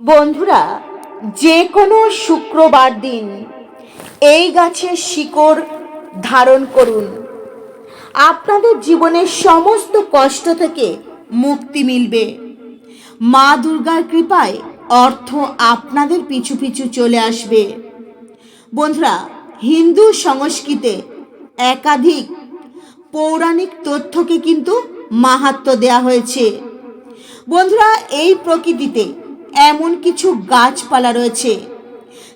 বন্ধুরা যে কোনো শুক্রবার দিন এই গাছের শিকড় ধারণ করুন। আপনাদের জীবনের সমস্ত কষ্ট থেকে মুক্তি মিলবে। মা দুর্গার কৃপায় অর্থ আপনাদের পিছু পিছু চলে আসবে। বন্ধুরা, হিন্দু সংস্কৃতে একাধিক পৌরাণিক তথ্যকে কিন্তু মাহাত্ম দেয়া হয়েছে। বন্ধুরা, এই প্রকৃতিতে এমন কিছু গাছপালা রয়েছে,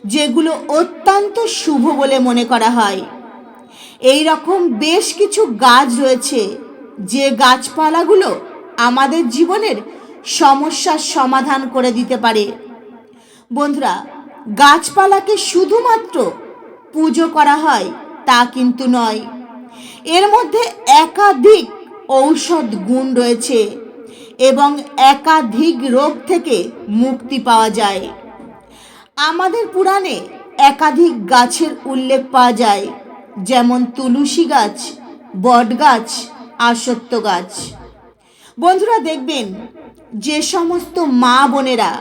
যেগুলো অত্যন্ত শুভ বলে মনে করা হয়। এই রকম বেশ কিছু গাছ রয়েছে, যে গাছপালাগুলো আমাদের জীবনের সমস্যার সমাধান করে দিতে পারে। বন্ধুরা, গাছপালাকে শুধুমাত্র পুজো করা হয় তা কিন্তু নয়। এর মধ্যে একাধিক ঔষধ গুণ রয়েছে। এবং একাধিক রোগ থেকে মুক্তি পাওয়া যায়। আমাদের পুরাণে একাধিক গাছের উল্লেখ পাওয়া যায়, যেমন তুলসী গাছ, বট গাছ, আসত্য গাছ। বন্ধুরা দেখবেন, যে সমস্ত মা বোনেরা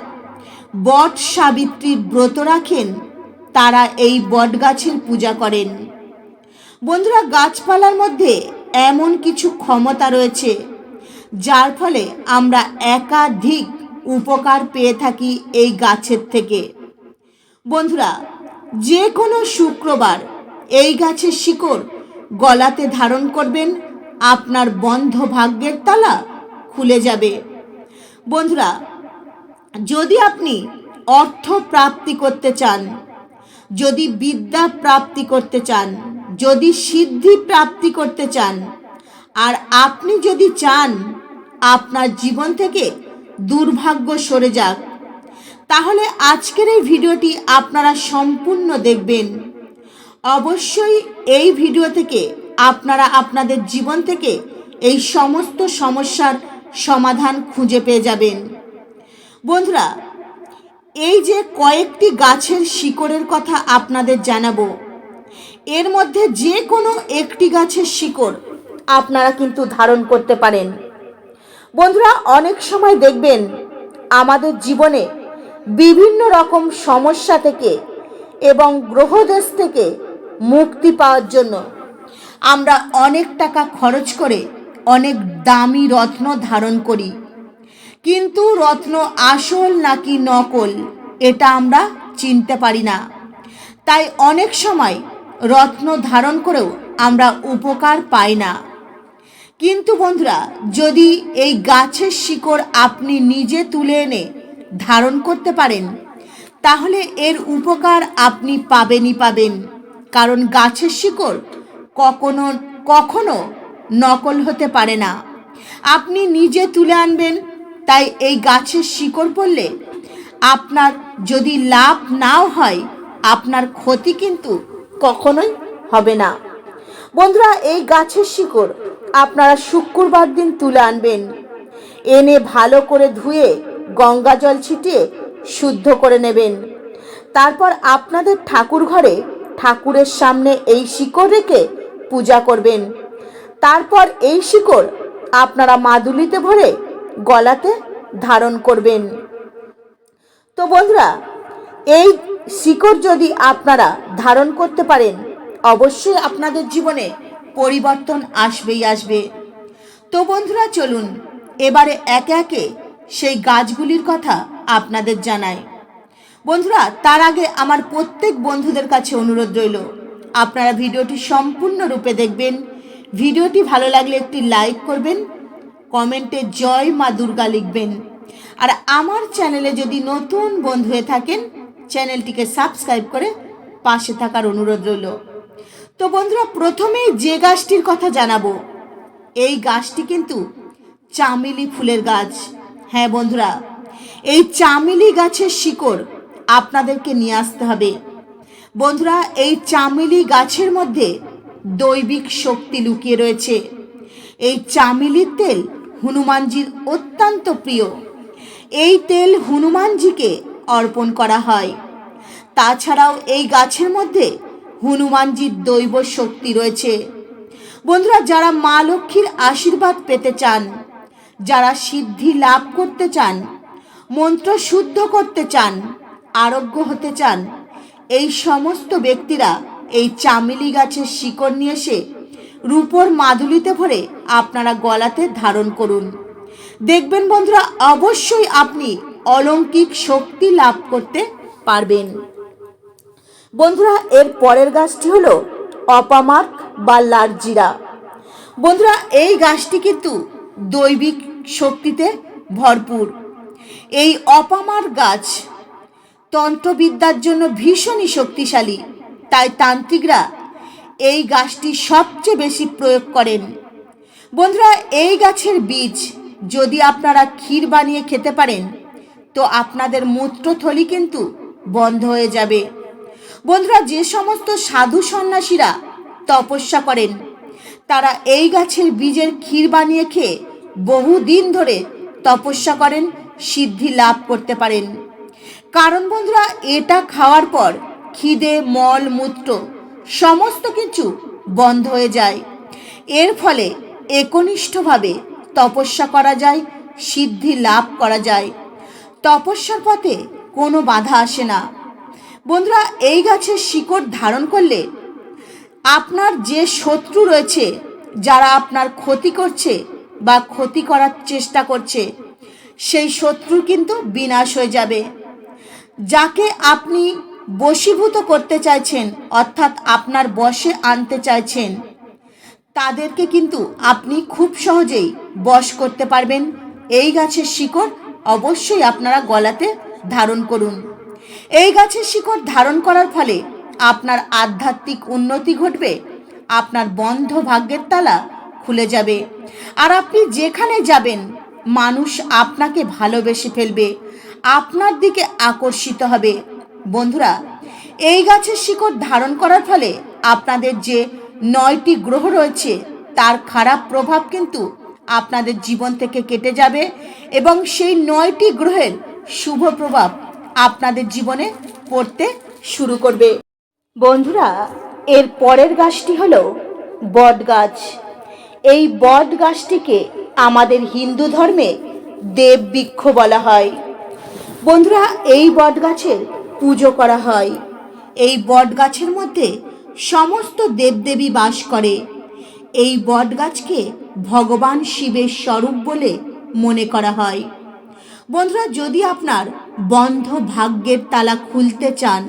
বট সাবিত্রীর ব্রত রাখেন, তারা এই বট গাছের পূজা করেন। বন্ধুরা, গাছপালার মধ্যে এমন কিছু ক্ষমতা রয়েছে যার ফলে আমরা একাধিক উপকার পেয়ে থাকি এই গাছের থেকে। বন্ধুরা যে কোনো শুক্রবার এই গাছের শিকড় গলাতে ধারণ করবেন, আপনার বন্ধ ভাগ্যের তালা খুলে যাবে। বন্ধুরা, যদি আপনি অর্থ প্রাপ্তি করতে চান, যদি বিদ্যা প্রাপ্তি করতে চান, যদি সিদ্ধি প্রাপ্তি করতে চান আর আপনি যদি চান আপনার জীবন থেকে দুর্ভাগ্য সরে যাক, তাহলে আজকের এই ভিডিওটি আপনারা সম্পূর্ণ দেখবেন। অবশ্যই এই ভিডিও থেকে আপনারা আপনাদের জীবন থেকে এই সমস্ত সমস্যার সমাধান খুঁজে পেয়ে যাবেন। বন্ধুরা, এই যে কয়েকটি গাছের শিকড়ের কথা আপনাদের জানাব, এর মধ্যে যে কোনো একটি গাছের শিকড় আপনারা কিন্তু ধারণ করতে পারেন। বন্ধুরা, অনেক সময় দেখবেন আমাদের জীবনে বিভিন্ন রকম সমস্যা থেকে এবং গ্রহদেশ থেকে মুক্তি পাওয়ার জন্য আমরা অনেক টাকা খরচ করে অনেক দামি রত্ন ধারণ করি। কিন্তু রত্ন আসল নাকি নকল, এটা আমরা চিনতে পারি না। তাই অনেক সময় রত্ন ধারণ করেও আমরা উপকার পাই না। কিন্তু বন্ধুরা, যদি এই গাছের শিকড় আপনি নিজে তুলে এনে ধারণ করতে পারেন, তাহলে এর উপকার আপনি পাবেনই পাবেন। কারণ গাছের শিকড় কখনো কখনো নকল হতে পারে না। আপনি নিজে তুলে আনবেন, তাই এই গাছের শিকড় পড়লে আপনার যদি লাভ নাও হয়, আপনার ক্ষতি কিন্তু কখনোই হবে না। বন্ধুরা, এই গাছের শিকড় আপনারা শুক্রবার দিন তুলে আনবেন। এনে ভালো করে ধুয়ে, গঙ্গা জল ছিটিয়ে শুদ্ধ করে নেবেন। তারপর আপনাদের ঠাকুর ঘরে ঠাকুরের সামনে এই শিকড় রেখে পূজা করবেন। তারপর এই শিকড় আপনারা মাদুলিতে ভরে গলাতে ধারণ করবেন। তো বন্ধুরা, এই শিকড় যদি আপনারা ধারণ করতে পারেন, অবশ্যই আপনাদের জীবনে পরিবর্তন আসবেই আসবে। তো বন্ধুরা, চলুন, এবারে একে একে সেই গাছগুলির কথা আপনাদের জানাই। বন্ধুরা, তার আগে আমার প্রত্যেক বন্ধুদের কাছে অনুরোধ রইল, আপনারা ভিডিওটি সম্পূর্ণরূপে দেখবেন। ভিডিওটি ভালো লাগলে একটি লাইক করবেন, কমেন্টে জয় মা দুর্গা লিখবেন। আর আমার চ্যানেলে যদি নতুন বন্ধু হয়ে থাকেন, চ্যানেলটিকে সাবস্ক্রাইব করে পাশে থাকার অনুরোধ রইল। তো বন্ধুরা, প্রথমেই যে গাছটির কথা জানাব। এই গাছটি কিন্তু চামেলি ফুলের গাছ। হ্যাঁ বন্ধুরা, এই চামেলি গাছের শিকড় আপনাদেরকে নিয়ে আসতে হবে। বন্ধুরা, এই চামেলি গাছের মধ্যে দৈবিক শক্তি লুকিয়ে রয়েছে। এই চামেলির তেল হনুমানজির অত্যন্ত প্রিয়। এই তেল হনুমানজিকে অর্পণ করা হয়। তাছাড়াও এই গাছের মধ্যে হনুমানজির দৈব শক্তি রয়েছে। বন্ধুরা, যারা মা লক্ষ্মীর আশীর্বাদ পেতে চান, যারা সিদ্ধি লাভ করতে চান, মন্ত্র শুদ্ধ করতে চান, আরোগ্য হতে চান, এই সমস্ত ব্যক্তিরা এই চামেলি গাছের শিকড় নিয়ে এসে রূপোর মাদুলিতে ভরে আপনারা গলাতে ধারণ করুন। দেখবেন বন্ধুরা, অবশ্যই আপনি অলৌকিক শক্তি লাভ করতে পারবেন। বন্ধুরা, এর পরের গাছটি হলো অপামার্ক বা লারজিরা। বন্ধুরা, এই গাছটি কিন্তু দৈবিক শক্তিতে ভরপুর। এই অপামার গাছ তন্ত্রবিদ্যার জন্য ভীষণই শক্তিশালী, তাই তান্ত্রিকরা এই গাছটি সবচেয়ে বেশি প্রয়োগ করেন। বন্ধুরা, এই গাছের বীজ যদি আপনারা ক্ষীর বানিয়ে খেতে পারেন, তো আপনাদের মূত্রথলি কিন্তু বন্ধ হয়ে যাবে। বন্ধুরা, যে সমস্ত সাধু সন্ন্যাসীরা তপস্যা করেন, তারা এই গাছের বীজের ক্ষীর বানিয়ে খেয়ে বহুদিন ধরে তপস্যা করেন, সিদ্ধি লাভ করতে পারেন। কারণ বন্ধুরা, এটা খাওয়ার পর খিদে, মল, মূত্র সমস্ত কিছু বন্ধ হয়ে যায়। এর ফলে একনিষ্ঠভাবে তপস্যা করা যায়, সিদ্ধি লাভ করা যায়। তপস্যার পথে কোনো বাধা আসে না। বন্ধুরা, এই গাছের শিকড় ধারণ করলে আপনার যে শত্রু রয়েছে, যারা আপনার ক্ষতি করছে বা ক্ষতি করার চেষ্টা করছে, সেই শত্রু কিন্তু বিনাশ হয়ে যাবে। যাকে আপনি বশীভূত করতে চাইছেন, অর্থাৎ আপনার বশে আনতে চাইছেন, তাদেরকে কিন্তু আপনি খুব সহজেই বশ করতে পারবেন। এই গাছের শিকড় অবশ্যই আপনারা গলাতে ধারণ করুন। এই গাছের শিকড় ধারণ করার ফলে আপনার আধ্যাত্মিক উন্নতি ঘটবে, আপনার বন্ধ ভাগ্যের তালা খুলে যাবে। আর আপনি যেখানে যাবেন, মানুষ আপনাকে ভালোবেসে ফেলবে, আপনার দিকে আকর্ষিত হবে। বন্ধুরা, এই গাছের শিকড় ধারণ করার ফলে আপনাদের যে নয়টি গ্রহ রয়েছে, তার খারাপ প্রভাব কিন্তু আপনাদের জীবন থেকে কেটে যাবে এবং সেই নয়টি গ্রহের শুভ প্রভাব আপনাদের জীবনে পড়তে শুরু করবে। বন্ধুরা, এর পরের গাছটি হল বট গাছ এই বট গাছটিকে আমাদের হিন্দু ধর্মে দেব বৃক্ষ বলা হয়। বন্ধুরা, এই বট গাছের পুজো করা হয়। এই বট গাছের মধ্যে সমস্ত দেবদেবী বাস করে। এই বট গাছকে ভগবান শিবের স্বরূপ বলে মনে করা হয়। বন্ধুরা, যদি আপনার বন্ধ ভাগ্যের তালা খুলতে চান।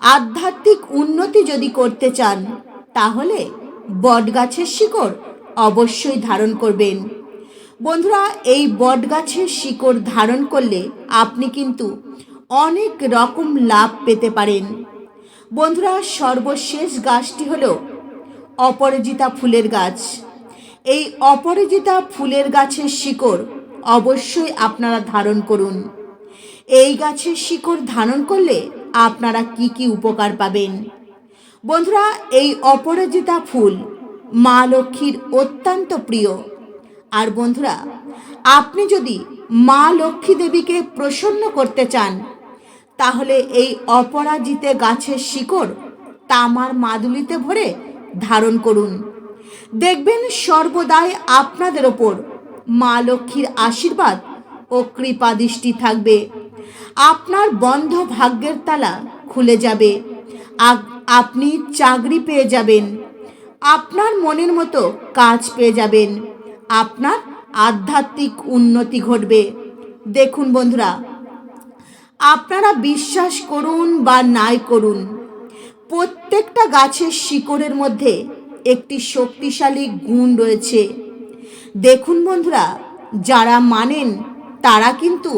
আধ্যাত্মিক উন্নতি যদি করতে চান, তাহলে বটগাছের শিকড় অবশ্যই ধারণ করবেন। বন্ধুরা, এই বটগাছের শিকড় ধারণ করলে আপনি কিন্তু অনেক রকম লাভ পেতে পারেন। বন্ধুরা, সর্বশেষ গাছটি হল অপরাজিতা ফুলের গাছ। এই অপরাজিতা ফুলের গাছের শিকড় অবশ্যই আপনারা ধারণ করুন। এই গাছের শিকড় ধারণ করলে আপনারা কি কি উপকার পাবেন? বন্ধুরা, এই অপরাজিতা ফুল মা লক্ষ্মীর অত্যন্ত প্রিয়। আর বন্ধুরা, আপনি যদি মা লক্ষ্মী দেবীকে প্রসন্ন করতে চান, তাহলে এই অপরাজিতে গাছের শিকড় তামার মাদুলিতে ভরে ধারণ করুন। দেখবেন সর্বদাই আপনাদের ওপর মা লক্ষ্মীর আশীর্বাদ ও কৃপা দৃষ্টি থাকবে। আপনার বন্ধ ভাগ্যের তালা খুলে যাবে। আপনি চাকরি পেয়ে যাবেন। আপনার মনের মতো কাজ পেয়ে যাবেন। আপনার আধ্যাত্মিক উন্নতি ঘটবে। দেখুন বন্ধুরা, আপনারা বিশ্বাস করুন বা নাই করুন, প্রত্যেকটা গাছের শিকড়ের মধ্যে একটি শক্তিশালী গুণ রয়েছে। দেখুন বন্ধুরা, যারা মানেন তারা কিন্তু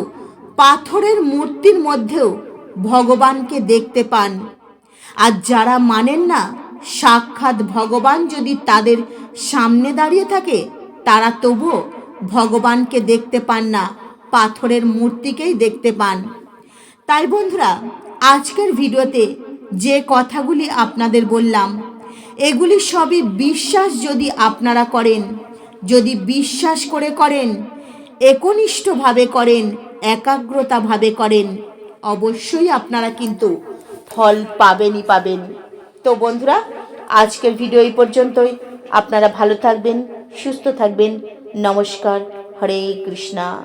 পাথরের মূর্তির মধ্যেও ভগবানকে দেখতে পান। আর যারা মানেন না, সাক্ষাৎ ভগবান যদি তাদের সামনে দাঁড়িয়ে থাকে, তারা তবুও ভগবানকে দেখতে পান না, পাথরের মূর্তিকেই দেখতে পান। তাই বন্ধুরা, আজকের ভিডিওতে যে কথাগুলি আপনাদের বললাম, এগুলি সবই বিশ্বাস যদি আপনারা করেন, যদি বিশ্বাস করে করেন, একনিষ্ঠভাবে করেন একাগ্রতাভাবে করেন। অবশ্যই আপনারা কিন্তু ফল পাবেনই পাবেন। তো বন্ধুরা, আজকের ভিডিও এই পর্যন্তই। আপনারা ভালো থাকবেন, সুস্থ থাকবেন। নমস্কার, হরে কৃষ্ণা।